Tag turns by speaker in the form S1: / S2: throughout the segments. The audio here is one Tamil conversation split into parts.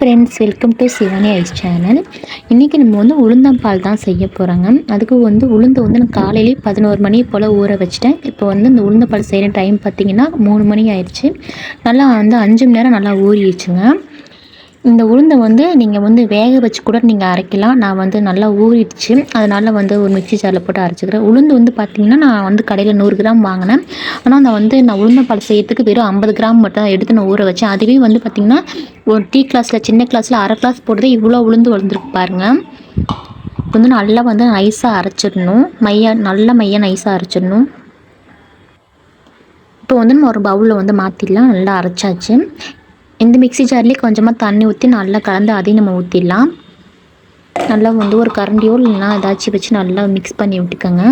S1: Friends welcome to Shivani ice channel இன்றைக்கி நம்ம வந்து உளுந்தம்பால் தான் செய்ய போகிறோங்க அதுக்கு வந்து உளுந்து வந்து நான் காலையிலேயே பதினோரு மணி போல் ஊற வச்சுட்டேன். இப்போ வந்து இந்த உளுந்தம்பால் செய்கிற டைம் பார்த்திங்கன்னா மூணு மணி ஆயிடுச்சு. நல்லா வந்து அஞ்சு மணி நேரம் நல்லா ஊறிடுச்சுங்க. இந்த உளுந்தை வந்து நீங்கள் வந்து வேக வச்சு கூட நீங்கள் அரைக்கலாம். நான் வந்து நல்லா ஊறிடுச்சு. அதனால் வந்து ஒரு மிக்சி ஜாரில் போட்டு அரைச்சிக்கிறேன். உளுந்து வந்து பார்த்திங்கன்னா நான் வந்து கடையில் நூறு கிராம் வாங்கினேன். ஆனால் நான் வந்து நான் உளுந்தம்பால் செய்யறதுக்கு வெறும் ஐம்பது கிராம் மட்டும் தான் எடுத்து நான் ஊற வச்சேன். அதுவே வந்து பார்த்திங்கன்னா ஒரு டீ கிளாஸில் சின்ன கிளாஸில் அரை கிளாஸ் போடுறது இவ்வளோ உளுந்து வளர்ந்துருக்கு பாருங்கள் வந்து நல்லா வந்து நைஸாக அரைச்சிடணும். மையா நல்லா மையாக நைஸாக அரைச்சிடணும். இப்போ வந்து நம்ம ஒரு பவுலில் வந்து மாற்றிடலாம் நல்லா அரைச்சாச்சு. இந்த மிக்ஸி ஜார்லேயே கொஞ்சமாக தண்ணி ஊற்றி நல்லா கலந்து அதையும் நம்ம ஊற்றிடலாம் நல்லா வந்து ஒரு கரண்டியோ இல்லைன்னா ஏதாச்சும் வச்சு நல்லா மிக்ஸ் பண்ணி விட்டுக்கோங்க.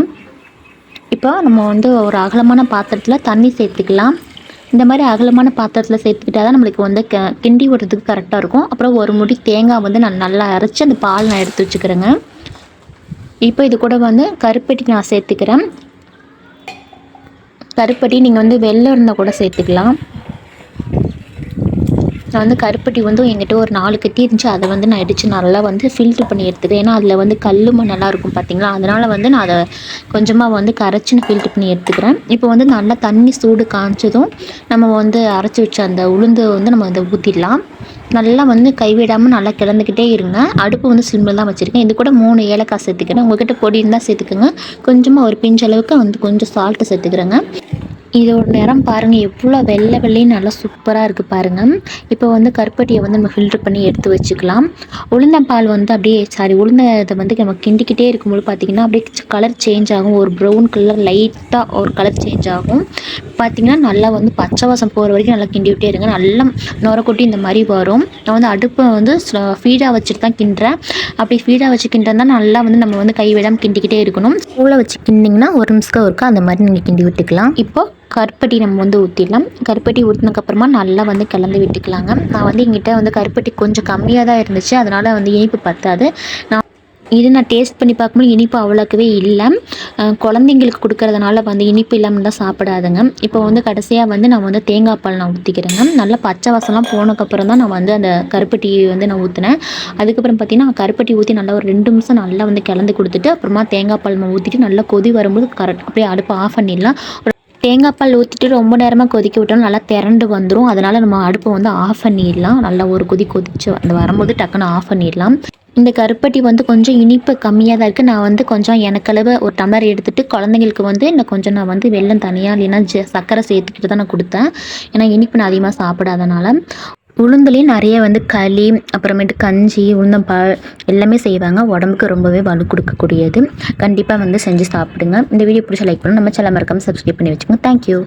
S1: இப்போ நம்ம வந்து ஒரு அகலமான பாத்திரத்தில் தண்ணி சேர்த்துக்கலாம். இந்த மாதிரி அகலமான பாத்திரத்தில் சேர்த்துக்கிட்டா தான் நம்மளுக்கு வந்து க கிண்டி விடுறதுக்கு கரெக்டாக இருக்கும். அப்புறம் ஒரு முடி தேங்காய் வந்து நான் நல்லா அரைச்சி அந்த பால் நான் எடுத்து வச்சுக்கிறேங்க. இப்போ இது கூட வந்து கருப்பட்டி நான் சேர்த்துக்கிறேன். கருப்பட்டி நீங்கள் வந்து வெள்ளம் இருந்தால் கூட சேர்த்துக்கலாம். நான் வந்து கருப்பட்டி வந்து எங்கிட்ட ஒரு நாலு கட்டி இருந்துச்சு. அதை வந்து நான் அடித்து நல்லா வந்து ஃபில்ட்ரு பண்ணி எடுத்துக்கிறேன் ஏன்னா அதில் வந்து கல் மண்ணெல்லாம் இருக்கும் பார்த்தீங்களா அதனால் வந்து நான் அதை கொஞ்சமாக வந்து கரைச்சின்னு ஃபில்ட்ரு பண்ணி எடுத்துக்கிறேன். இப்போ வந்து நல்லா தண்ணி சூடு காய்ச்சதும் நம்ம வந்து அரைச்சி வச்ச அந்த உளுந்து வந்து நம்ம அதை ஊற்றிடலாம் நல்லா வந்து கைவிடாமல் நல்லா கிளந்துக்கிட்டே இருங்க. அடுப்பு வந்து சிம்மில் தான் வச்சுருக்கேன். இது கூட மூணு ஏலக்காய் சேர்த்துக்கிறேன். உங்கள்கிட்ட பொடி இருந்தால் சேர்த்துக்கோங்க. கொஞ்சமாக ஒரு பிஞ்சு அளவுக்கு வந்து கொஞ்சம் சால்ட்டு சேர்த்துக்கிறேங்க. இதோட நிறம் பாருங்கள் எவ்வளோ வெள்ளை வெள்ளையும் நல்லா சூப்பராக இருக்குது பாருங்கள் இப்போ வந்து கருப்பட்டியை வந்து நம்ம ஃபில்ட்ரு பண்ணி எடுத்து வச்சுக்கலாம். உளுந்தம்பால் வந்து அப்படியே சாரி உளுந்த இதை வந்து நம்ம கிண்டிக்கிட்டே இருக்கும்போது பார்த்திங்கன்னா அப்படியே கலர் சேஞ்ச் ஆகும். ஒரு ப்ரௌன் கலர் லைட்டாக ஒரு கலர் சேஞ்ச் ஆகும். பார்த்திங்கன்னா நல்லா வந்து பச்சை வாசம் போகிற வரைக்கும் நல்லா கிண்டி விட்டே இருங்க. நல்லா நுரக்கொட்டி இந்த மாதிரி வரும். நான் வந்து அடுப்பை வந்து ஃபீடாக வச்சுட்டு தான் கிண்டுறேன். அப்படி ஃபீடாக வச்சு கிண்டுறதா நல்லா வந்து நம்ம வந்து கை விடாமல் கிண்டிக்கிட்டே இருக்கணும். ஸ்கூலில் வச்சு கிண்டிங்கன்னா ஒரு நிமிஷம் இருக்கா அந்த மாதிரி நீங்கள் கிண்டி விட்டுக்கலாம். இப்போது கருப்பட்டி நம்ம வந்து ஊற்றிடலாம் கருப்பட்டி ஊற்றினதுக்கப்புறமா நல்லா வந்து கலந்து விட்டுக்கலாங்க. நான் வந்து எங்கிட்ட வந்து கருப்பட்டி கொஞ்சம் கம்மியாக தான் இருந்துச்சு. அதனால் வந்து இனிப்பு பத்தாது. நான் இது நான் டேஸ்ட் பண்ணி பார்க்கும்போது இனிப்பு அவ்வளோக்கவே இல்லை. குழந்தைங்களுக்கு கொடுக்கறதுனால வந்து இனிப்பு இல்லாமல் தான் சாப்பிடாதுங்க. இப்போ வந்து கடைசியாக வந்து நான் வந்து தேங்காய் பால் நான் ஊற்றிக்கிறேங்க நல்லா பச்சை வாசம்லாம் போனதுக்கப்புறம் தான் நான் வந்து அந்த கருப்பட்டி வந்து நான் ஊற்றினேன் அதுக்கப்புறம் பார்த்தீங்கன்னா கருப்பட்டி ஊற்றி நல்லா ஒரு ரெண்டு நிமிஷம் நல்லா வந்து கலந்து கொடுத்துட்டு அப்புறமா தேங்காய் பால் ஊற்றிட்டு நல்லா கொதி வரும்போது கரெக்ட் அப்படியே அடுப்பு ஆஃப் பண்ணிடலாம். தேங்காய் பால் ஊற்றிட்டு ரொம்ப நேரமாக கொதிக்க விட்டோம் நல்லா திரண்டு வந்துடும் அதனால் நம்ம அடுப்பை வந்து ஆஃப் பண்ணிடலாம். நல்லா ஒரு கொதி கொதிச்சு அந்த வரும்போது டக்குன்னு ஆஃப் பண்ணிடலாம். இந்த கருப்பட்டி வந்து கொஞ்சம் இனிப்பு கம்மியாக தான் இருக்குது நான் வந்து கொஞ்சம் எனக்களவு ஒரு டம்ளர் எடுத்துகிட்டு குழந்தைங்களுக்கு வந்து இன்னும் கொஞ்சம் நான் வந்து வெள்ளம் தனியாக இல்லைன்னா ஜ சர்க்கரை சேர்த்துக்கிட்டு தான் நான் கொடுத்தேன். ஏன்னா இனிப்பு நான் அதிகமாக சாப்பிடாதனால. உளுந்துலேயும் நிறைய வந்து களி அப்புறமேட்டு கஞ்சி உளுந்தம்பால் எல்லாமே செய்வாங்க. உடம்புக்கு ரொம்பவே வலு கொடுக்கக்கூடியது. கண்டிப்பாக வந்து செஞ்சு சாப்பிடுங்க. இந்த வீடியோ பிடிச்ச லைக் பண்ணணும் நம்ம சில மறக்காமல் சப்ஸ்கிரைப் பண்ணி வச்சுக்கோங்க. தேங்க்யூ